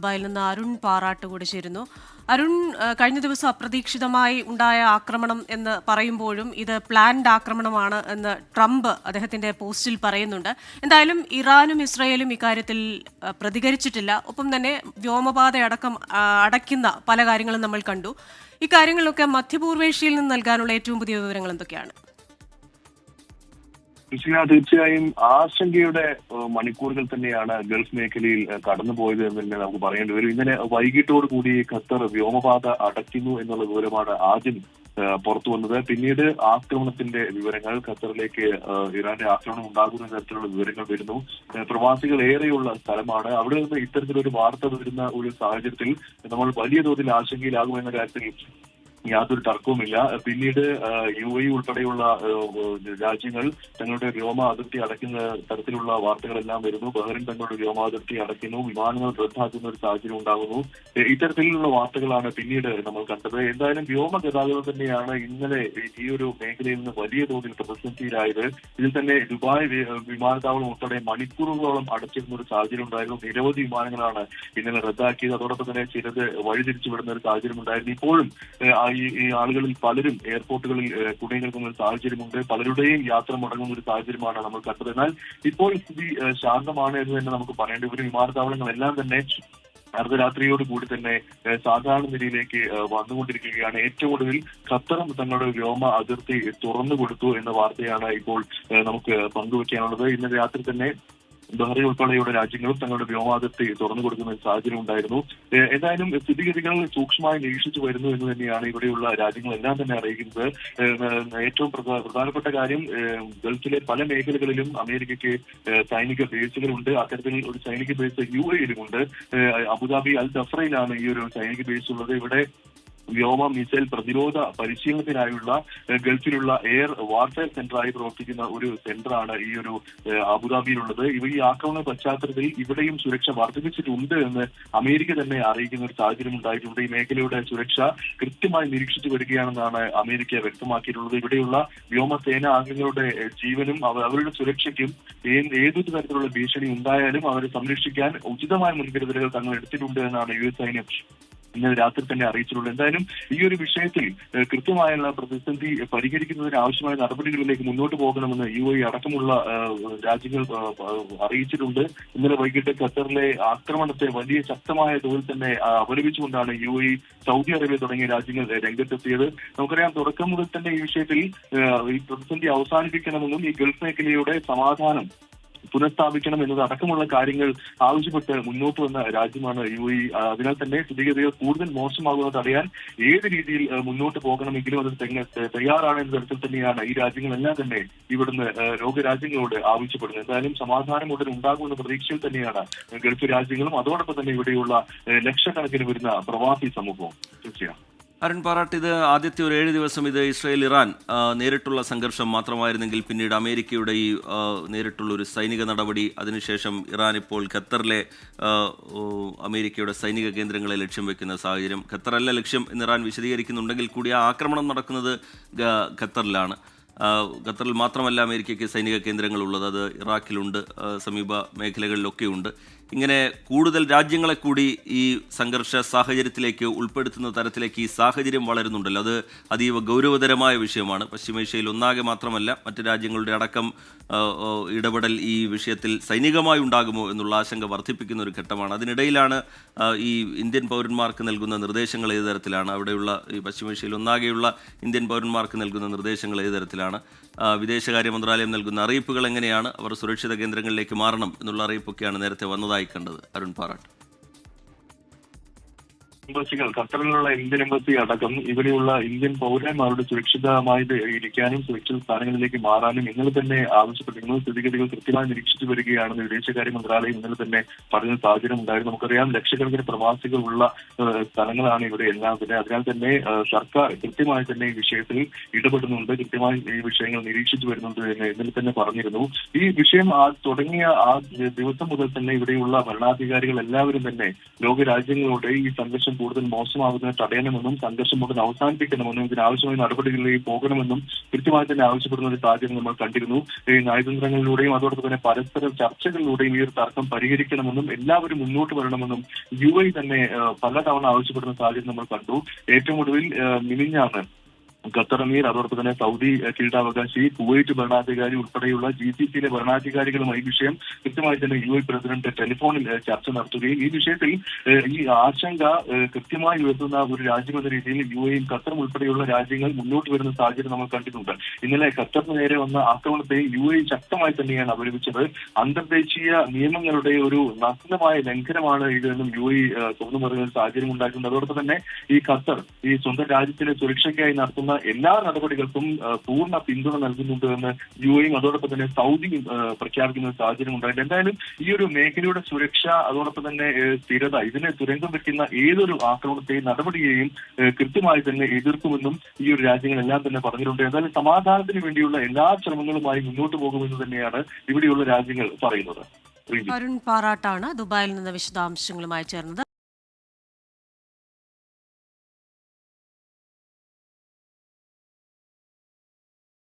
ദുബായിൽ നിന്ന് അരുൺ പാറാട്ട് കൂടി ചേരുന്നു. അരുൺ കഴിഞ്ഞ ദിവസം അപ്രതീക്ഷിതമായി ഉണ്ടായ ആക്രമണം എന്ന് പറയുമ്പോഴും ഇത് പ്ലാൻഡ് ആക്രമണമാണ് എന്ന് ട്രംപ് അദ്ദേഹത്തിന്റെ പോസ്റ്റിൽ പറയുന്നുണ്ട്. എന്തായാലും ഇറാനും ഇസ്രയേലും ഇക്കാര്യത്തിൽ പ്രതികരിച്ചിട്ടില്ല. ഒപ്പം തന്നെ വ്യോമപാത അടക്കം അടയ്ക്കുന്ന പല കാര്യങ്ങളും നമ്മൾ കണ്ടു. ഇക്കാര്യങ്ങളിലൊക്കെ മധ്യപൂർവേഷ്യയിൽ നിന്ന് നൽകാനുള്ള ഏറ്റവും പുതിയ വിവരങ്ങൾ എന്തൊക്കെയാണ്? കൃഷ്ണ തീർച്ചയായും ആശങ്കയുടെ മണിക്കൂറുകൾ തന്നെയാണ് ഗൾഫ് മേഖലയിൽ കടന്നുപോയത് എന്ന് തന്നെ നമുക്ക് പറയേണ്ടി വരും. ഇന്നലെ വൈകിട്ടോട് കൂടി ഖത്തർ വ്യോമപാത അടയ്ക്കുന്നു എന്നുള്ള വിവരമാണ് ആദ്യം പുറത്തു വന്നത്. പിന്നീട് ആക്രമണത്തിന്റെ വിവരങ്ങൾ ഖത്തറിലേക്ക് ഇറാന്റെ ആക്രമണം ഉണ്ടാകുന്ന തരത്തിലുള്ള വിവരങ്ങൾ വരുന്നു. പ്രവാസികൾ ഏറെയുള്ള സ്ഥലമാണ്. അവിടെ നിന്ന് ഇത്തരത്തിലൊരു വാർത്ത വരുന്ന ഒരു സാഹചര്യത്തിൽ നമ്മൾ വലിയ തോതിൽ ആശങ്കയിലാകുമെന്ന കാര്യത്തിൽ യാതൊരു തർക്കവുമില്ല. പിന്നീട് യു എ ഉൾപ്പെടെയുള്ള രാജ്യങ്ങൾ തങ്ങളുടെ വ്യോമ അതിർത്തി അടയ്ക്കുന്ന തരത്തിലുള്ള വാർത്തകളെല്ലാം വരുന്നു. ബഹ്റിൻ തങ്ങളുടെ വ്യോമ അതിർത്തി അടയ്ക്കുന്നു. വിമാനങ്ങൾ റദ്ദാക്കുന്ന ഒരു സാഹചര്യം ഉണ്ടാകുന്നു. ഇത്തരത്തിലുള്ള വാർത്തകളാണ് പിന്നീട് നമ്മൾ കണ്ടത്. എന്തായാലും വ്യോമ ഗതാഗതം തന്നെയാണ് ഇന്നലെ ഈ ഒരു മേഖലയിൽ നിന്ന് വലിയ തോതിൽ പ്രതിസന്ധിയിലായത്. ഇതിൽ തന്നെ ദുബായ് വിമാനത്താവളം ഉൾപ്പെടെ മണിക്കൂറുകളോളം അടച്ചിരുന്ന ഒരു സാഹചര്യം ഉണ്ടായിരുന്നു. നിരവധി വിമാനങ്ങളാണ് ഇന്നലെ റദ്ദാക്കിയത്. അതോടൊപ്പം തന്നെ ചിലത് വഴിതിരിച്ചു വിടുന്ന ഒരു സാഹചര്യം ഉണ്ടായിരുന്നു. ഇപ്പോഴും ഈ ആളുകളിൽ പലരും എയർപോർട്ടുകളിൽ കുടി നിൽക്കുന്ന ഒരു സാഹചര്യമുണ്ട്. പലരുടെയും യാത്ര മുടങ്ങുന്ന ഒരു സാഹചര്യമാണ് നമ്മൾ കണ്ടത്. എന്നാൽ ഇപ്പോൾ സ്ഥിതി ശാന്തമാണ് എന്ന് തന്നെ നമുക്ക് പറയേണ്ടി വരും വിമാനത്താവളങ്ങളെല്ലാം തന്നെ അർദ്ധരാത്രിയോട് കൂടി തന്നെ സാധാരണ നിലയിലേക്ക് വന്നുകൊണ്ടിരിക്കുകയാണ്. ഏറ്റവും ഒടുവിൽ ഖത്തറും തങ്ങളുടെ വ്യോമ അതിർത്തി തുറന്നു കൊടുത്തു എന്ന വാർത്തയാണ് ഇപ്പോൾ നമുക്ക് പങ്കുവയ്ക്കാനുള്ളത് ഇന്നലെ രാത്രി തന്നെ ബഹ്റൈൻ ഉൾപ്പെടെയുള്ള രാജ്യങ്ങളും തങ്ങളുടെ വ്യോമാതിർത്തി തുറന്നു കൊടുക്കുന്ന ഒരു സാഹചര്യം ഉണ്ടായിരുന്നു. എന്തായാലും സ്ഥിതിഗതികൾ സൂക്ഷ്മമായി നിരീക്ഷിച്ചു വരുന്നു എന്ന് തന്നെയാണ് ഇവിടെയുള്ള രാജ്യങ്ങളെല്ലാം തന്നെ അറിയിക്കുന്നത്. ഏറ്റവും പ്രധാ- പ്രധാനപ്പെട്ട കാര്യം ഗൾഫിലെ പല മേഖലകളിലും അമേരിക്കയ്ക്ക് സൈനിക ബേസുകളുണ്ട്. അത്തരത്തിൽ ഒരു സൈനിക ബേസ് യു എയിലുമുണ്ട്. അബുദാബി അൽ ദഫ്രയിലാണ് ഈ ഒരു സൈനിക ബേസ് ഉള്ളത്. ഇവിടെ വ്യോമ മിസൈൽ പ്രതിരോധ പരിശീലനത്തിനായുള്ള ഗൾഫിലുള്ള എയർ വാർഫെയർ സെന്ററായി പ്രവർത്തിക്കുന്ന ഒരു സെന്ററാണ് ഈ ഒരു അബുദാബിയിലുള്ളത്. ഇവ ഈ ആക്രമണ പശ്ചാത്തലത്തിൽ ഇവിടെയും സുരക്ഷ വർദ്ധിപ്പിച്ചിട്ടുണ്ട് എന്ന് അമേരിക്ക തന്നെ അറിയിക്കുന്ന ഒരു സാഹചര്യം ഉണ്ടായിട്ടുണ്ട്. ഈ മേഖലയുടെ സുരക്ഷ കൃത്യമായി നിരീക്ഷിച്ചു വരികയാണെന്നാണ് അമേരിക്ക വ്യക്തമാക്കിയിട്ടുള്ളത്. ഇവിടെയുള്ള വ്യോമസേന അംഗങ്ങളുടെ ജീവനും അവരുടെ സുരക്ഷയ്ക്കും ഏതൊരു തരത്തിലുള്ള ഭീഷണി ഉണ്ടായാലും അവരെ സംരക്ഷിക്കാൻ ഉചിതമായ മുൻകരുതലുകൾ തങ്ങൾ എടുത്തിട്ടുണ്ട് എന്നാണ് യു എസ് സൈന്യം ഇന്നലെ രാത്രി തന്നെ അറിയിച്ചിട്ടുള്ളത് എന്തായാലും ഈ ഒരു വിഷയത്തിൽ കൃത്യമായുള്ള പ്രതിസന്ധി പരിഹരിക്കുന്നതിന് ആവശ്യമായ നടപടികളിലേക്ക് മുന്നോട്ട് പോകണമെന്ന് യു എ അടക്കമുള്ള രാജ്യങ്ങൾ അറിയിച്ചിട്ടുണ്ട്. ഇന്നലെ വൈകിട്ട് ഖത്തറിലെ ആക്രമണത്തെ വലിയ ശക്തമായ തോതിൽ തന്നെ അപലപിച്ചുകൊണ്ടാണ് യു എ സൗദി അറേബ്യ തുടങ്ങിയ രാജ്യങ്ങൾ രംഗത്തെത്തിയത്. നമുക്കറിയാം തുടക്കം മുതൽ തന്നെ ഈ വിഷയത്തിൽ ഈ പ്രതിസന്ധി അവസാനിപ്പിക്കണമെന്നും ഈ ഗൾഫ് മേഖലയുടെ സമാധാനം പുനഃസ്ഥാപിക്കണം എന്നത് അടക്കമുള്ള കാര്യങ്ങൾ ആവശ്യപ്പെട്ട് മുന്നോട്ട് വന്ന രാജ്യമാണ് യു എ അതിനാൽ തന്നെ സ്ഥിതിഗതികൾ കൂടുതൽ മോശമാകുന്നത് തടയാൻ ഏത് രീതിയിൽ മുന്നോട്ട് പോകണമെങ്കിലും അത് തയ്യാറാണ് എന്ന തരത്തിൽ തന്നെയാണ് ഈ രാജ്യങ്ങളെല്ലാം തന്നെ ഇവിടുന്ന് ലോകരാജ്യങ്ങളോട് ആവശ്യപ്പെടുന്നത്. എന്തായാലും സമാധാനം ഉടൻ ഉണ്ടാകുമെന്ന പ്രതീക്ഷയിൽ തന്നെയാണ് ഗൾഫ് രാജ്യങ്ങളും അതോടൊപ്പം തന്നെ ഇവിടെയുള്ള ലക്ഷക്കണക്കിന് വരുന്ന പ്രവാസി സമൂഹവും. തീർച്ചയായും. അരുൺ പാറാട്ട് ഇത് ആദ്യത്തെ ഒരു ഏഴ് ദിവസം ഇത് ഇസ്രായേൽ ഇറാൻ നേരിട്ടുള്ള സംഘർഷം മാത്രമായിരുന്നെങ്കിൽ പിന്നീട് അമേരിക്കയുടെ ഈ നേരിട്ടുള്ള ഒരു സൈനിക നടപടി അതിനുശേഷം ഇറാൻ ഇപ്പോൾ ഖത്തറിലെ അമേരിക്കയുടെ സൈനിക കേന്ദ്രങ്ങളെ ലക്ഷ്യം വെക്കുന്ന സാഹചര്യം. ഖത്തറല്ല ലക്ഷ്യം എന്ന് ഇറാൻ വിശദീകരിക്കുന്നുണ്ടെങ്കിൽ കൂടി ആ ആക്രമണം നടക്കുന്നത് ഖത്തറിലാണ്. ഖത്തറിൽ മാത്രമല്ല അമേരിക്കയ്ക്ക് സൈനിക കേന്ദ്രങ്ങളുള്ളത്. അത് ഇറാഖിലുണ്ട് സമീപ മേഖലകളിലൊക്കെ ഉണ്ട് ഇങ്ങനെ കൂടുതൽ രാജ്യങ്ങളെ കൂടി ഈ സംഘർഷ സാഹചര്യത്തിലേക്ക് ഉൾപ്പെടുത്തുന്ന തരത്തിലേക്ക് ഈ സാഹചര്യം വളരുന്നുണ്ടല്ലോ. അത് അതീവ ഗൗരവതരമായ വിഷയമാണ്. പശ്ചിമേഷ്യയിൽ ഒന്നാകെ മാത്രമല്ല മറ്റ് രാജ്യങ്ങളുടെ അടക്കം ഇടപെടൽ ഈ വിഷയത്തിൽ സൈനികമായി ഉണ്ടാകുമോ എന്നുള്ള ആശങ്ക വർദ്ധിപ്പിക്കുന്ന ഒരു ഘട്ടമാണ്. അതിനിടയിലാണ് ഈ ഇന്ത്യൻ പൗരന്മാർക്ക് നൽകുന്ന നിർദ്ദേശങ്ങൾ ഏത് തരത്തിലാണ്? അവിടെയുള്ള ഈ പശ്ചിമേഷ്യയിൽ ഒന്നാകെയുള്ള ഇന്ത്യൻ പൗരന്മാർക്ക് നൽകുന്ന നിർദ്ദേശങ്ങൾ ഏത് തരത്തിലാണ്? ആ, വിദേശകാര്യ മന്ത്രാലയം നൽകുന്ന അറിയിപ്പുകൾ എങ്ങനെയാണ് അവർ സുരക്ഷിത കേന്ദ്രങ്ങളിലേക്ക് മാറണം എന്നുള്ള അറിയിപ്പൊക്കെയാണ് നേരത്തെ വന്നതായി കണ്ടത്. അരുൺ പാറാട്ട്. എംബസികൾ ഖത്തറിലുള്ള ഇന്ത്യൻ എംബസി അടക്കം ഇവിടെയുള്ള ഇന്ത്യൻ പൗരന്മാരുടെ സുരക്ഷിതമായി ഇരിക്കാനും സുരക്ഷിത സ്ഥാനങ്ങളിലേക്ക് മാറാനും ഇന്നലെ തന്നെ ആവശ്യപ്പെട്ടിരുന്നു സ്ഥിതിഗതികൾ കൃത്യമായി നിരീക്ഷിച്ചു വരികയാണെന്ന് വിദേശകാര്യ മന്ത്രാലയം ഇന്നലെ തന്നെ പറഞ്ഞ സാഹചര്യം ഉണ്ടായിരുന്നു. നമുക്കറിയാം ലക്ഷക്കണക്കിന് പ്രവാസികൾ ഉള്ള സ്ഥലങ്ങളാണ് ഇവിടെ എല്ലാം തന്നെ അതിനാൽ തന്നെ സർക്കാർ കൃത്യമായി തന്നെ ഈ വിഷയത്തിൽ ഇടപെടുന്നുണ്ട്. കൃത്യമായി ഈ വിഷയങ്ങൾ നിരീക്ഷിച്ചു വരുന്നുണ്ട് എന്ന് ഇന്നലെ തന്നെ പറഞ്ഞിരുന്നു. ഈ വിഷയം ആ തുടങ്ങിയ ആ ദിവസം മുതൽ തന്നെ ഇവിടെയുള്ള ഭരണാധികാരികൾ എല്ലാവരും തന്നെ ലോകരാജ്യങ്ങളോട് ഈ സംഘർഷം കൂടുതൽ മോശമാകുന്നത് തടയണമെന്നും സംഘർഷം ഉടൻ അവസാനിപ്പിക്കണമെന്നും ഇതിനാവശ്യമായ നടപടികളിലേക്ക് പോകണമെന്നും കൃത്യമായി തന്നെ ആവശ്യപ്പെടുന്ന ഒരു സാഹചര്യം നമ്മൾ കണ്ടിരുന്നു. ഈ നയതന്ത്രങ്ങളിലൂടെയും അതോടൊപ്പം തന്നെ പരസ്പര ചർച്ചകളിലൂടെയും ഈ ഒരു തർക്കം പരിഹരിക്കണമെന്നും എല്ലാവരും മുന്നോട്ട് വരണമെന്നും യു ഐ തന്നെ പലതവണ ആവശ്യപ്പെടുന്ന സാഹചര്യം നമ്മൾ കണ്ടു. ഏറ്റവും ഒടുവിൽ ഏഹ്, മിനിഞ്ഞാന്ന് ഖത്തർ അമീർ അതോടൊപ്പം തന്നെ സൗദി കിരീടാവകാശി കുവൈറ്റ് ഭരണാധികാരി ഉൾപ്പെടെയുള്ള ജി സി സിയിലെ ഭരണാധികാരികളുമായി ഈ വിഷയം കൃത്യമായി തന്നെ യു എ പ്രസിഡന്റ് ടെലിഫോണിൽ ചർച്ച നടത്തുകയും ഈ വിഷയത്തിൽ ഈ ആശങ്ക കൃത്യമായി ഉയർത്തുന്ന ഒരു രാജ്യമെന്ന രീതിയിൽ യു എയും ഖത്തറും ഉൾപ്പെടെയുള്ള രാജ്യങ്ങൾ മുന്നോട്ട് വരുന്ന സാഹചര്യം നമ്മൾ കണ്ടിട്ടുണ്ട്. ഇന്നലെ ഖത്തറിന് നേരെ വന്ന ആക്രമണത്തെ യു എ ശക്തമായി തന്നെയാണ് അപലപിച്ചത്. അന്തർദേശീയ നിയമങ്ങളുടെ ഒരു നഗ്നമായ ലംഘനമാണ് ഇതെന്നും യു എ തുറന്നു പറയുന്ന സാഹചര്യം ഉണ്ടായിട്ടുണ്ട്. അതോടൊപ്പം തന്നെ ഈ ഖത്തർ ഈ സ്വന്തം രാജ്യത്തിന്റെ സുരക്ഷയ്ക്കായി നടത്തുന്ന എല്ലാ നടപടികൾക്കും പൂർണ പിന്തുണ നൽകുന്നുണ്ട് എന്ന് യു എയും അതോടൊപ്പം തന്നെ സൗദിയും പ്രഖ്യാപിക്കുന്ന ഒരു സാഹചര്യം ഉണ്ടായിട്ടുണ്ട്. എന്തായാലും ഈ ഒരു മേഖലയുടെ സുരക്ഷ അതോടൊപ്പം തന്നെ സ്ഥിരത ഇതിനെ തുരങ്കം വെക്കുന്ന ഏതൊരു ആക്രമണത്തെയും നടപടിയെയും കൃത്യമായി തന്നെ എതിർക്കുമെന്നും ഈ ഒരു രാജ്യങ്ങളെല്ലാം തന്നെ പറഞ്ഞിട്ടുണ്ട്. എന്തായാലും സമാധാനത്തിന് വേണ്ടിയുള്ള എല്ലാ ശ്രമങ്ങളുമായി മുന്നോട്ട് പോകുമെന്ന് തന്നെയാണ് ഇവിടെയുള്ള രാജ്യങ്ങൾ പറയുന്നത്. അരുൺ പാറാട്ടാണ് ദുബായിൽ നിന്ന് വിശദാംശങ്ങളുമായി ചേർന്നത്.